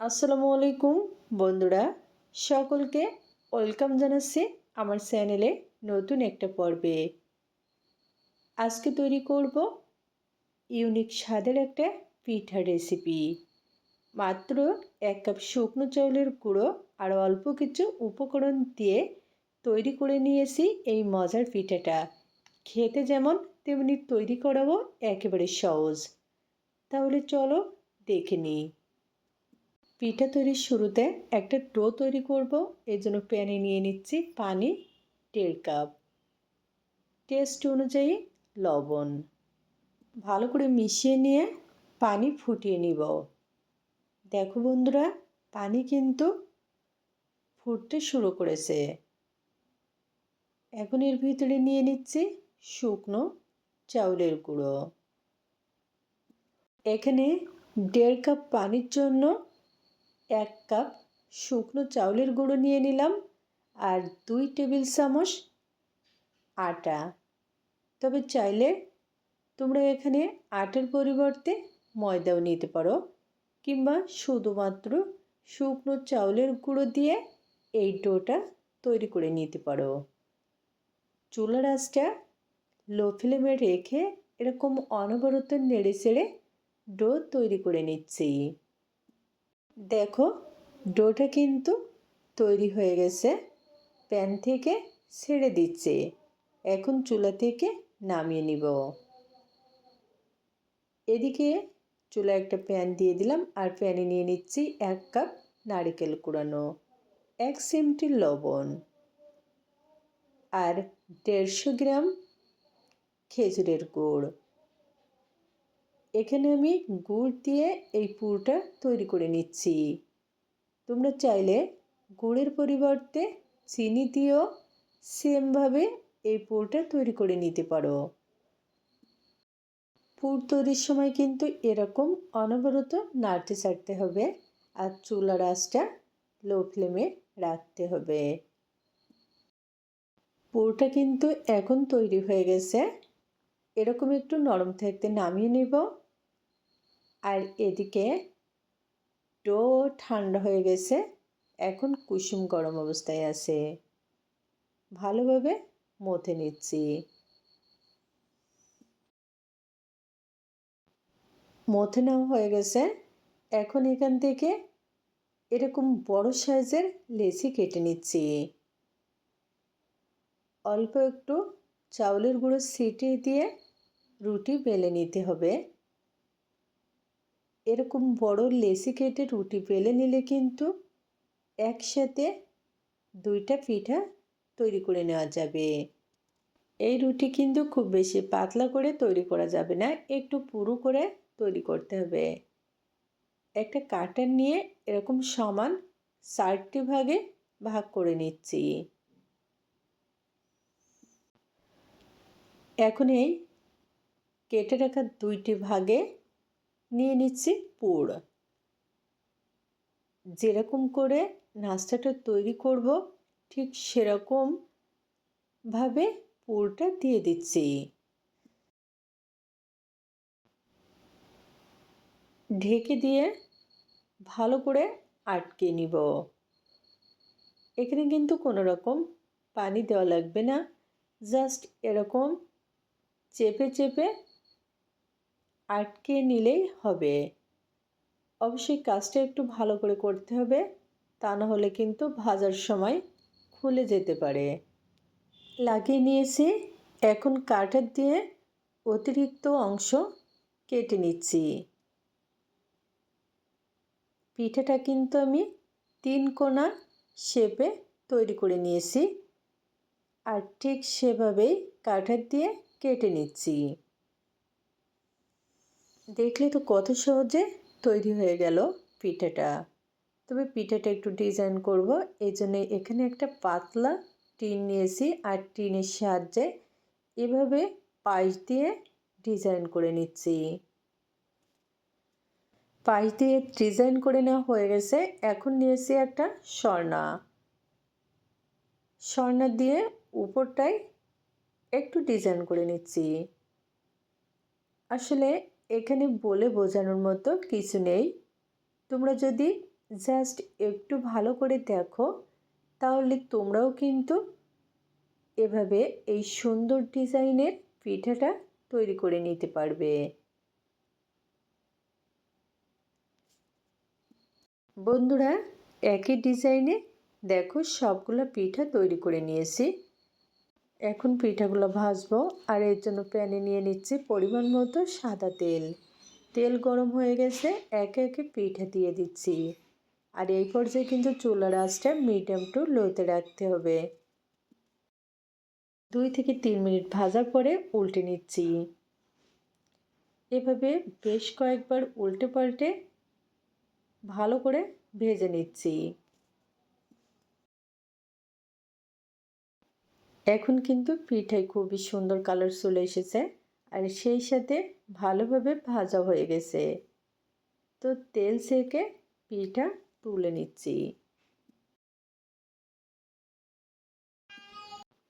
আসসালামু আলাইকুম, বন্ধুরা। সকলকে ওয়েলকাম জানাচ্ছি আমার চ্যানেলে নতুন একটা পর্বে। আজকে তৈরি করব ইউনিক স্বাদের একটা পিঠা রেসিপি মাত্র এক কাপ শুকনো চাউলের গুঁড়ো আর অল্প কিছু উপকরণ দিয়ে তৈরি করে নিয়েছি এই মজার পিঠাটা। খেতে যেমন তেমনি তৈরি করাও একেবারে সহজ। তাহলে চলো দেখে নিই। পিঠা তৈরির শুরুতে একটা ডো তৈরি করব। এর জন্য প্যানে নিয়ে নিচ্ছি পানি, দেড় কাপ। টেস্ট অনুযায়ী লবণ। ভালো করে মিশিয়ে নিয়ে পানি ফুটিয়ে নিব। দেখো বন্ধুরা, পানি কিন্তু ফুটতে শুরু করেছে। এখন এর ভিতরে নিয়ে নিচ্ছি শুকনো চাউলের গুঁড়ো। এখানে দেড় কাপ পানির জন্য এক কাপ শুকনো চাউলের গুঁড়ো নিয়ে নিলাম আর দুই টেবিল চামচ আটা। তবে চাইলে তোমরা এখানে আটার পরিবর্তে ময়দাও নিতে পারো কিংবা শুধুমাত্র শুকনো চাউলের গুঁড়ো দিয়ে এই ডোটা তৈরি করে নিতে পারো। চুলার আঁচটা লো ফ্লেমে রেখে এরকম অনবরত নেড়ে চেড়ে ডো তৈরি করে নিচ্ছি। দেখো, ডোটা কিন্তু তৈরি হয়ে গেছে, প্যান থেকে ছেড়ে দিচ্ছে। এখন চুলা থেকে নামিয়ে নিব। এদিকে চুলা একটা প্যান দিয়ে দিলাম, আর প্যানে নিয়ে নিচ্ছি এক কাপ নারিকেল কুড়ানো, এক সিমটি লবণ, আর দেড়শো গ্রাম খেজুরের গুড়। এখানে আমি গুড় দিয়ে এই পুরটা তৈরি করে নিচ্ছি। তোমরা চাইলে গুড়ের পরিবর্তে চিনি দিয়েও সেমভাবে এই পুরটা তৈরি করে নিতে পারো। পুর তৈরির সময় কিন্তু এরকম অনবরত নাড়তে ছাড়তে হবে আর চুলার আঁচটা লো ফ্লেমে রাখতে হবে। পুরটা কিন্তু এখন তৈরি হয়ে গেছে। এরকম একটু নরম থাকতে নামিয়ে নেব। আর এদিকে ডো ঠান্ডা হয়ে গেছে, এখন কুসুম গরম অবস্থায় আছে। ভালোভাবে মথে নিচ্ছি। মথে নেওয়া হয়ে গেছে। এখন এখান থেকে এরকম বড় সাইজের লেচি কেটে নিচ্ছি। অল্প একটু চাউলের গুঁড়ো ছিটিয়ে দিয়ে রুটি বেলে নিতে হবে। এরকম বড় লেসি কেটে রুটি বেলে নিলে কিন্তু একসাথে দুইটা পিঠা তৈরি করে নেওয়া যাবে। এই রুটি কিন্তু খুব বেশি পাতলা করে তৈরি করা যাবে না, একটু পুরু করে তৈরি করতে হবে। একটা কাটার নিয়ে এরকম সমান চারটি ভাগে ভাগ করে নিচ্ছি। এখন এই কেটে রাখা দুইটি ভাগে নিয়ে নিচ্ছি পুর। যেরকম করে নাস্তাটা তৈরি করব, ঠিক সেরকম ভাবে পুরটা দিয়ে দিচ্ছি। ঢেকে দিয়ে ভালো করে আটকে নিব। এখানে কিন্তু কোনো রকম পানি দেওয়া লাগবে না, জাস্ট এরকম চেপে চেপে আটকে নিলেই হবে। অবশ্যই কাজটা একটু ভালো করে করতে হবে, তা না হলে কিন্তু ভাজার সময় খুলে যেতে পারে। লাগিয়ে নিয়েছি, এখন কাঠের দিয়ে অতিরিক্ত অংশ কেটে নিচ্ছি। পিঠেটা কিন্তু আমি তিন কোনা শেপে তৈরি করে নিয়েছি আর ঠিক সেভাবেই কাঠের দিয়ে কেটে নিচ্ছি। দেখলে তো কত সহজে তৈরি হয়ে গেল পিঠাটা। তবে পিঠাটা একটু ডিজাইন করব। এই জন্য এখানে একটা পাতলা টিন নিয়েছি আর টিনের সাহায্যে এভাবে পাইস দিয়ে ডিজাইন করে নিচ্ছি। পাইস দিয়ে ডিজাইন করে নেওয়া হয়ে গেছে। এখন নিয়েছি একটা স্বর্ণা। স্বর্ণা দিয়ে উপরটায় একটু ডিজাইন করে নিচ্ছি। আসলে এখানে বলে বোঝানোর মতো কিছু নেই। তোমরা যদি জাস্ট একটু ভালো করে দেখো, তাহলে তোমরাও কিন্তু এভাবে এই সুন্দর ডিজাইনের পিঠাটা তৈরি করে নিতে পারবে। বন্ধুরা, একই ডিজাইনে দেখো সবগুলো পিঠা তৈরি করে নিয়েছি। এখন পিঠাগুলো ভাজবো আর এর জন্য প্যানে নিয়ে নিচ্ছি পরিমাণ মতো সাদা তেল। তেল গরম হয়ে গেছে, একে একে পিঠা দিয়ে দিচ্ছি। আর এই পর্যায়ে কিন্তু চুলার আঁচটা মিডিয়াম টু লোতে রাখতে হবে। দুই থেকে তিন মিনিট ভাজার পরে উল্টে নিচ্ছি। এভাবে বেশ কয়েকবার উল্টে পাল্টে ভালো করে ভেজে নিচ্ছি। এখন কিন্তু পিঠায় খুবই সুন্দর কালার চলে এসেছে আর সেই সাথে ভালোভাবে ভাজা হয়ে গেছে। তো তেল সেকে পিঠা তুলে নিচ্ছি।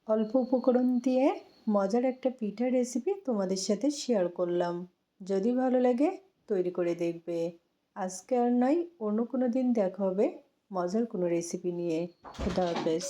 অল্প উপকরণ দিয়ে মজার একটা পিঠার রেসিপি তোমাদের সাথে শেয়ার করলাম। যদি ভালো লাগে তৈরি করে দেখবে। আজকে আর নয়, অন্য কোনো দিন দেখা হবে মজার কোনো রেসিপি নিয়ে। খুদা হাফেজ।